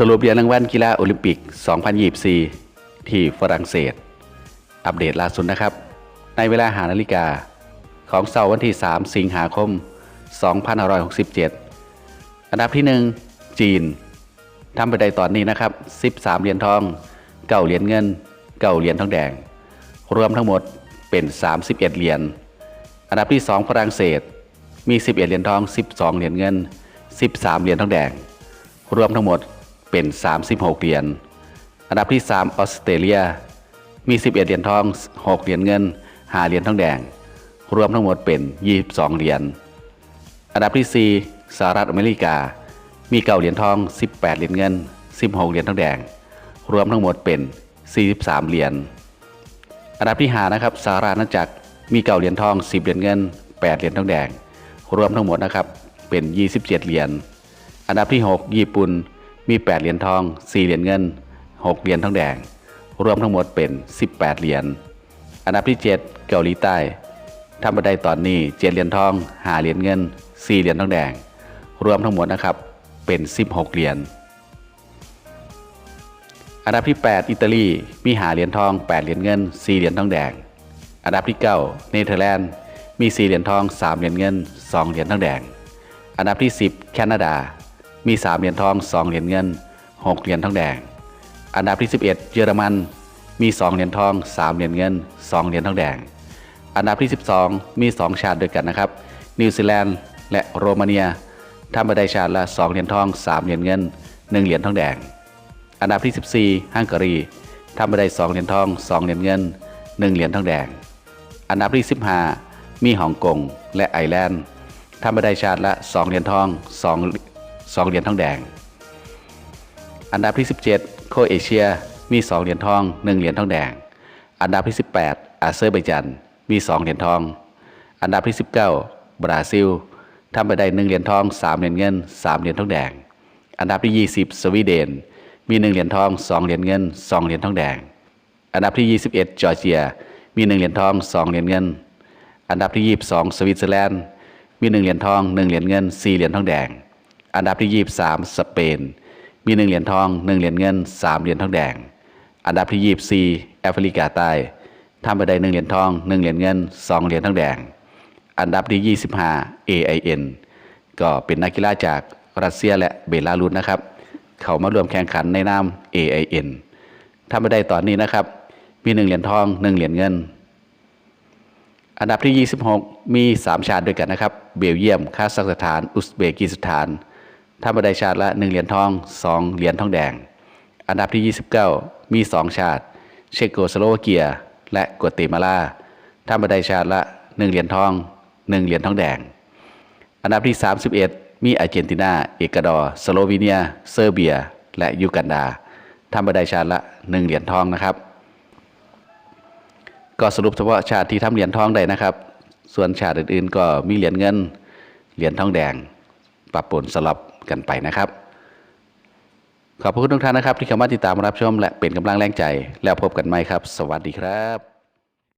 สรุปเหรียญรางวัลกีฬาโอลิมปิก 2024 ที่ฝรั่งเศส อัปเดตล่าสุดนะครับ ในเวลาหานาฬิกา ของเสาร์วันที่ 3 สิงหาคม 2567 อันดับที่ 1 จีนทำไปได้ตอนนี้นะครับ 13 เหรียญทอง 9 เหรียญเงิน 9 เหรียญทองแดง รวมทั้งหมดเป็น 31 เหรียญ อันดับที่ 2 ฝรั่งเศส มี 11 เหรียญทอง 12 เหรียญเงิน 13 เหรียญทองแดง รวมทั้งหมด เป็น 36 เหรียญ อันดับที่ 3 ออสเตรเลีย มี 11 เหรียญทอง 6 เหรียญเงิน 5 เหรียญทองแดง รวมทั้งหมดเป็น 22 เหรียญ อันดับที่ 4 สหรัฐอเมริกา มี9เหรียญทอง 18 เหรียญเงิน 16 เหรียญทองแดง รวมทั้งหมดเป็น 43 เหรียญ อันดับที่5นะครับสหรัฐอาณาจักร มี9เหรียญทอง 10 เหรียญเงิน 8 เหรียญทองแดง รวมทั้งหมดนะครับ เป็น 27 เหรียญ อันดับที่ 6 ญี่ปุ่น มี 8 เหรียญทอง 4 เหรียญเงิน 6 เหรียญทองแดง รวมทั้งหมดเป็น 18 เหรียญ อันดับที่ 7 เกาหลีใต้ทำมาได้ตอนนี้ 7 เหรียญทอง 5 เหรียญเงิน 4 เหรียญทองแดง รวมทั้งหมดนะครับเป็น 16 เหรียญ อันดับที่ 8 อิตาลีมีหาเหรียญทอง 8 เหรียญเงิน 4 เหรียญทองแดง อันดับที่ 9 เนเธอร์แลนด์มี 4 เหรียญทอง 3 เหรียญเงิน 2 เหรียญทองแดง อันดับที่ 10 แคนาดา มี 3 เหรียญทอง 2 เหรียญเงิน 6 เหรียญทองแดง อันดับที่ 11 เยอรมัน มี 2 เหรียญทอง 3 เหรียญเงิน 2 เหรียญทองแดง อันดับที่ 12 มี 2 ชาติด้วยกันนะครับ นิวซีแลนด์และโรมาเนียทำมาได้ชาติละ 2 เหรียญทอง 3 เหรียญเงิน 1 เหรียญทองแดง อันดับที่ 14 ฮังการีทำไปได้ 2 เหรียญทอง 2 เหรียญเงิน 1 เหรียญทองแดง อันดับที่ 15 มีฮ่องกงและไอร์แลนด์ทำไปได้ชาติละ 2 เหรียญทอง 2 2 เหรียญทองแดง อันดับที่ 17 โคเอเชียมี 2 เหรียญทอง 1 เหรียญทองแดง อันดับที่ 18 อาเซอร์ไบจันมี 2 เหรียญทอง อันดับที่ 19 บราซิลทำไปได้ 1 เหรียญทอง 3 เหรียญเงิน 3 เหรียญทองแดง อันดับที่ 20 สวีเดน มี 1 เหรียญทอง 2 เหรียญเงิน 2 เหรียญทองแดง อันดับที่ 21 จอร์เจีย มี 1 เหรียญทอง 2 เหรียญเงิน อันดับที่ 22 สวิตเซอร์แลนด์ มี 1 เหรียญทอง 1 เหรียญเงิน 4 เหรียญทองแดง อันดับที่23สเปน มี 1 เหรียญทอง 1 เหรียญเงิน 3 เหรียญทองแดง อันดับที่24แอฟริกาใต้ทำไปได้ 1 เหรียญทอง 1 เหรียญเงิน 2 เหรียญทองแดง อันดับที่25 AIN ก็เป็นนักกีฬาจากรัสเซียและเบลารุสนะครับ เขามารวมแข่งขันในนาม AIN ทำไปได้ตอนนี้นะครับ มี 1 เหรียญทอง 1 เหรียญเงินอันดับที่ 26 มี 3 ชาติด้วยกันนะครับ เบลเยียม คาซัคสถาน อุซเบกิสถาน ทำไปได้ชาติละ1เหรียญทอง 2 เหรียญทองแดง อันดับที่ 29 มี 2 ชาติ เชโกสโลวาเกีย และกัวเตมาลาทำไปได้ชาติละ1เหรียญทอง 1 เหรียญทองแดง อันดับที่ 31 มีอาร์เจนตินา เอกวาดอร์ สโลวีเนีย เซอร์เบีย และยูกันดาทำไปได้ชาติละ 1 เหรียญทองนะครับ ก็สรุปเฉพาะชาติที่ทำเหรียญทองได้นะครับ ส่วนชาติอื่นๆ ก็มีเหรียญเงิน เหรียญทองแดง ปรับปนสลับ กันไปนะครับขอบพระคุณทุกท่านนะครับที่เข้ามาติดตามรับชมและเป็นกำลังแรงใจ แล้วพบกันใหม่ครับ สวัสดีครับ